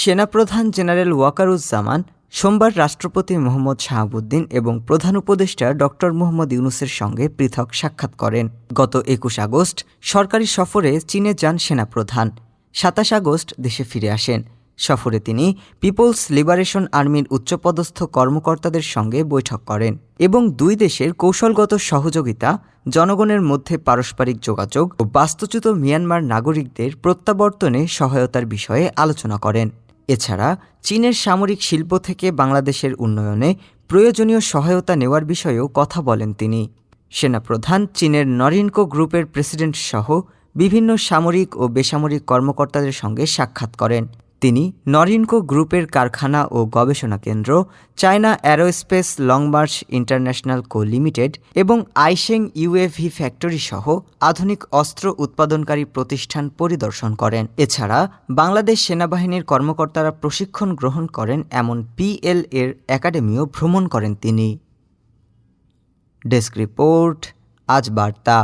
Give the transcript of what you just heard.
সেনাপ্রধান জেনারেল ওয়াকারুজ্জামান, সোমবার রাষ্ট্রপতি মোহাম্মদ শাহাবুদ্দিন এবং প্রধান উপদেষ্টা ডক্টর মোহাম্মদ ইউনুসের সঙ্গে পৃথক সাক্ষাৎ করেন। গত একুশ আগস্ট সরকারি সফরে চীনে যান সেনাপ্রধান। সাতাশ আগস্ট দেশে ফিরে আসেন। সফরে তিনি পিপলস লিবারেশন আর্মির উচ্চপদস্থ কর্মকর্তাদের সঙ্গে বৈঠক করেন এবং দুই দেশের কৌশলগত সহযোগিতা, জনগণের মধ্যে পারস্পরিক যোগাযোগ ও বাস্তুচ্যুত মিয়ানমার নাগরিকদের প্রত্যাবর্তনে সহায়তার বিষয়ে আলোচনা করেন। এছাড়া চীনের সামরিক শিল্প থেকে বাংলাদেশের উন্নয়নে প্রয়োজনীয় সহায়তা নেওয়ার বিষয়েও কথা বলেন তিনি। সেনাপ্রধান চীনের নরিনকো গ্রুপের প্রেসিডেন্ট সহ বিভিন্ন সামরিক ও বেসামরিক কর্মকর্তাদের সঙ্গে সাক্ষাৎ করেন। তিনি নরিনকো গ্রুপের কারখানা ও গবেষণা কেন্দ্র, China Aerospace Long March International Co Limited এবং আইশেং ইউএভি ফ্যাক্টরি সহ আধুনিক অস্ত্র উৎপাদনকারী প্রতিষ্ঠান পরিদর্শন করেন। এছাড়া বাংলাদেশ সেনাবাহিনীর কর্মকর্তারা প্রশিক্ষণ গ্রহণ করেন এমন পিএল এর একাডেমিও ভ্রমণ করেন তিনি। ডেস্ক রিপোর্ট, আজ বার্তা।